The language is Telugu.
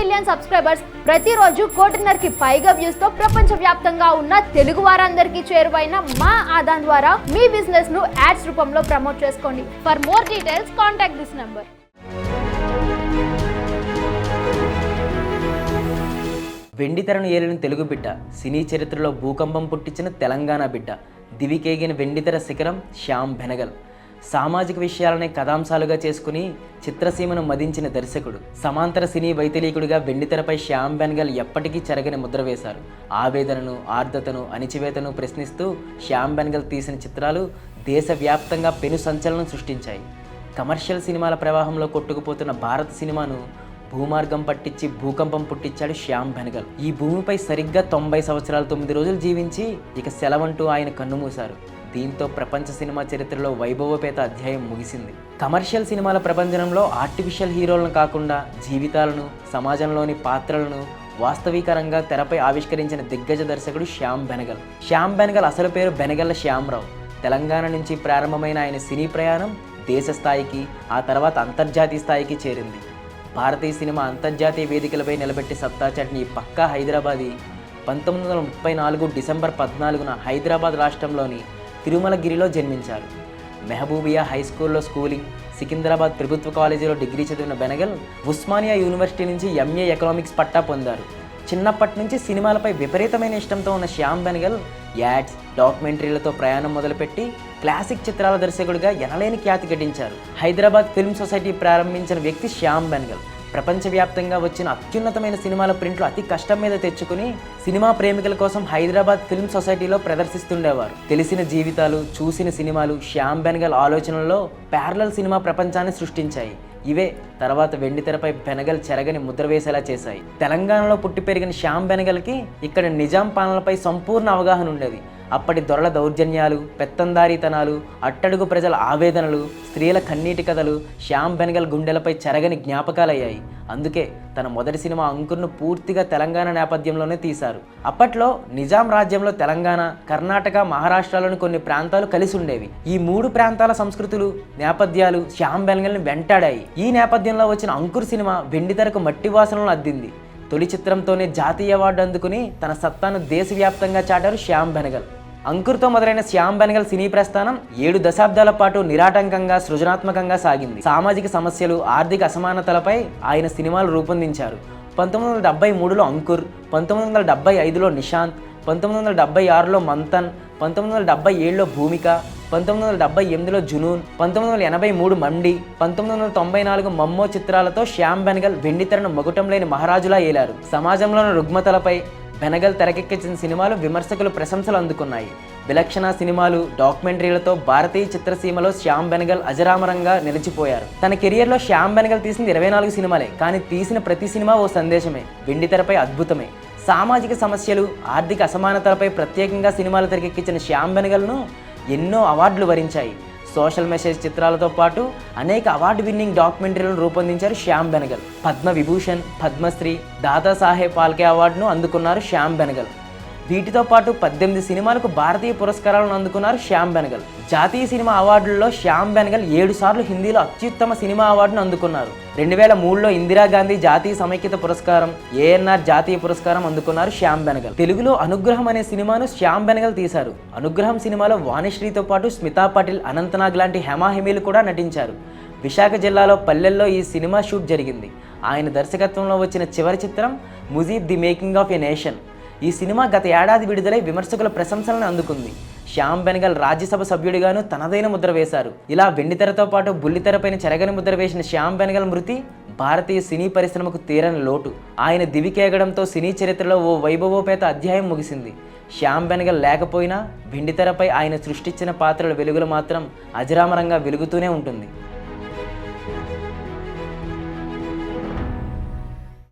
మిలియన్ సబ్స్క్రైబర్స్ ప్రతిరోజు కోటిన్నరకి పైగా వ్యూస్తో ప్రపంచ వ్యాప్తంగా ఉన్న తెలుగు వారందరికీ చేరువైన మా ఆదాన్ ద్వారా మీ బిజినెస్ను యాడ్స్ రూపంలో ప్రమోట్ చేసుకోండి. For more details contact this number వెండితెరను ఏలిన తెలుగు బిడ్డ సినీ చరిత్రలో భూకంపం పుట్టించిన తెలంగాణ బిడ్డ దివికేగిన వెండితెర శిఖరం శ్యామ్ బెనగల్. సామాజిక విషయాలనే కథాంశాలుగా చేసుకుని చిత్రసీమను మదించిన దర్శకుడు. సమాంతర సినీ వైతలీకుడిగా వెండితెరపై శ్యామ్ బెనగల్ ఎప్పటికీ చెరగని ముద్ర వేశారు. ఆవేదనను ఆర్ద్రతను అణిచివేతను ప్రశ్నిస్తూ శ్యామ్ బెనగల్ తీసిన చిత్రాలు దేశవ్యాప్తంగా పెను సంచలనం సృష్టించాయి. కమర్షియల్ సినిమాల ప్రవాహంలో కొట్టుకుపోతున్న భారత సినిమాను భూమార్గం పట్టించి భూకంపం పుట్టించాడు శ్యామ్ బెనగల్. ఈ భూమిపై సరిగ్గా తొంభై సంవత్సరాలు తొమ్మిది రోజులు జీవించి ఇక సెలవంటూ ఆయన కన్నుమూశారు దీంతో ప్రపంచ సినిమా చరిత్రలో వైభవపేత అధ్యాయం ముగిసింది. కమర్షియల్ సినిమాల ప్రపంచంలో ఆర్టిఫిషియల్ హీరోలను కాకుండా జీవితాలను సమాజంలోని పాత్రలను వాస్తవికరంగా తెరపై ఆవిష్కరించిన దిగ్గజ దర్శకుడు శ్యామ్ బెనగల్. శ్యామ్ బెనగల్ అసలు పేరు బెనగల్ల శ్యామరావు. తెలంగాణ నుంచి ప్రారంభమైన ఆయన సినీ ప్రయాణం దేశ స్థాయికి ఆ తర్వాత అంతర్జాతీయ స్థాయికి చేరింది. భారతీయ సినిమా అంతర్జాతీయ వేదికలపై నిలబెట్టి సత్తా చాటిన పక్కా హైదరాబాదీ. పంతొమ్మిది వందల ముప్పై నాలుగు డిసెంబర్ పద్నాలుగున హైదరాబాద్ రాష్ట్రంలోని తిరుమలగిరిలో జన్మించారు. మెహబూబియా హై స్కూల్లో స్కూలింగ్ సికింద్రాబాద్ ప్రభుత్వ కాలేజీలో డిగ్రీ చదివిన బెనగల్ ఉస్మానియా యూనివర్సిటీ నుంచి ఎంఏ ఎకనామిక్స్ పట్టా పొందారు. చిన్నప్పటి నుంచి సినిమాలపై విపరీతమైన ఇష్టంతో ఉన్న శ్యామ్ బెనగల్ యాడ్స్ డాక్యుమెంటరీలతో ప్రయాణం మొదలుపెట్టి క్లాసిక్ చిత్రాల దర్శకుడిగా ఎనలేని ఖ్యాతి గడించారు. హైదరాబాద్ ఫిల్మ్ సొసైటీ ప్రారంభించిన వ్యక్తి శ్యామ్ బెనగల్. ప్రపంచవ్యాప్తంగా వచ్చిన అత్యున్నతమైన సినిమాల ప్రింట్లు అతి కష్టం మీద తెచ్చుకుని సినిమా ప్రేమికుల కోసం హైదరాబాద్ ఫిల్మ్ సొసైటీలో ప్రదర్శిస్తుండేవారు. తెలిసిన జీవితాలు చూసిన సినిమాలు శ్యామ్ బెనగల్ ఆలోచనల్లో ప్యారలల్ సినిమా ప్రపంచాన్ని సృష్టించాయి. ఇవే తర్వాత వెండితెరపై బెనగల్ చెరగని ముద్ర వేసేలా చేశాయి. తెలంగాణలో పుట్టి పెరిగిన శ్యామ్ బెనగల్కి ఇక్కడ నిజాం పాలనపై సంపూర్ణ అవగాహన ఉండేది. అప్పటి దొరల దౌర్జన్యాలు పెత్తందారీతనాలు అట్టడుగు ప్రజల ఆవేదనలు స్త్రీల కన్నీటి కథలు శ్యామ్ బెనగల్ గుండెలపై చెరగని జ్ఞాపకాలయ్యాయి. అందుకే తన మొదటి సినిమా అంకుర్ను పూర్తిగా తెలంగాణ నేపథ్యంలోనే తీశారు. అప్పట్లో నిజాం రాజ్యంలో తెలంగాణ కర్ణాటక మహారాష్ట్రలోని కొన్ని ప్రాంతాలు కలిసి ఉండేవి. ఈ మూడు ప్రాంతాల సంస్కృతులు నేపథ్యాలు శ్యామ్ బెనగల్ని వెంటాడాయి. ఈ నేపథ్యంలో వచ్చిన అంకుర్ సినిమా వెండితెరకు మట్టి వాసనలు అద్దింది. తొలి చిత్రంతోనే జాతీయ అవార్డు అందుకుని తన సత్తాను దేశవ్యాప్తంగా చాటారు శ్యామ్ బెనగల్. అంకుర్తో మొదలైన శ్యామ్ బెనగల్ సినీ ప్రస్థానం ఏడు దశాబ్దాల పాటు నిరాటంకంగా సృజనాత్మకంగా సాగింది. సామాజిక సమస్యలు ఆర్థిక అసమానతలపై ఆయన సినిమాలు రూపొందించారు. పంతొమ్మిది వందల డెబ్బై మూడులో అంకుర్ పంతొమ్మిది వందల డెబ్బై ఐదులో నిశాంత్ పంతొమ్మిది వందల డెబ్బై ఆరులో మంతన్ పంతొమ్మిది వందల డెబ్బై ఏడులో భూమిక పంతొమ్మిది వందల డెబ్బై ఎనిమిదిలో జునూన్ పంతొమ్మిది వందల ఎనభై మూడు మండి పంతొమ్మిది వందల తొంభై నాలుగు మమ్మో చిత్రాలతో శ్యామ్ బెనగల్ వెండితెరను మగుటం లేని మహారాజులా ఏలారు. సమాజంలోని రుగ్మతలపై బెనగల్ తెరకెక్కించిన సినిమాలు విమర్శకులు ప్రశంసలు అందుకున్నాయి. విలక్షణ సినిమాలు డాక్యుమెంటరీలతో భారతీయ చిత్రసీమలో శ్యామ్ బెనగల్ అజరామరంగా నిలిచిపోయారు. తన కెరియర్లో శ్యామ్ బెనగల్ తీసింది ఇరవై నాలుగు సినిమాలే కానీ తీసిన ప్రతి సినిమా ఓ సందేశమే వెండితెరపై అద్భుతమే. సామాజిక సమస్యలు ఆర్థిక అసమానతలపై ప్రత్యేకంగా సినిమాలు తెరకెక్కించిన శ్యామ్ బెనగల్ను ఎన్నో అవార్డులు వరించాయి. సోషల్ మెసేజ్ చిత్రాలతో పాటు అనేక అవార్డు విన్నింగ్ డాక్యుమెంటరీలను రూపొందించారు శ్యామ్ బెనగల్. పద్మ విభూషణ్ పద్మశ్రీ దాదాసాహెబ్ పాల్కే అవార్డును అందుకున్నారు శ్యామ్ బెనగల్. వీటితో పాటు పద్దెనిమిది సినిమాలకు భారతీయ పురస్కారాలను అందుకున్నారు శ్యామ్ బెనగల్. జాతీయ సినిమా అవార్డుల్లో శ్యామ్ బెనగల్ ఏడు సార్లు హిందీలో అత్యుత్తమ సినిమా అవార్డును అందుకున్నారు. రెండు వేల మూడులో ఇందిరాగాంధీ జాతీయ సమైక్యత పురస్కారం ఏఎన్ఆర్ జాతీయ పురస్కారం అందుకున్నారు శ్యామ్ బెనగల్. తెలుగులో అనుగ్రహం అనే సినిమాను శ్యామ్ బెనగల్ తీశారు. అనుగ్రహం సినిమాలో వాణిశ్రీతో పాటు స్మితా పాటిల్ అనంతనాగ్ లాంటి హెమాహిమీలు కూడా నటించారు. విశాఖ జిల్లాలో పల్లెల్లో ఈ సినిమా షూట్ జరిగింది. ఆయన దర్శకత్వంలో వచ్చిన చివరి చిత్రం Mujib the making of a nation. ఈ సినిమా గత ఏడాది విడుదలై విమర్శకుల ప్రశంసలను అందుకుంది. శ్యామ్ బెనగల్ రాజ్యసభ సభ్యుడిగాను తనదైన ముద్ర వేశారు. ఇలా వెండితెరతో పాటు బుల్లితెరపైన చెరగని ముద్ర వేసిన శ్యామ్ బెనగల్ మృతి భారతీయ సినీ పరిశ్రమకు తీరని లోటు. ఆయన దివికేగడంతో సినీ చరిత్రలో ఓ వైభవోపేత అధ్యాయం ముగిసింది. శ్యామ్ బెనగల్ లేకపోయినా వెండితెరపై ఆయన సృష్టించిన పాత్రల వెలుగులు మాత్రం అజరామరంగా వెలుగుతూనే ఉంటుంది.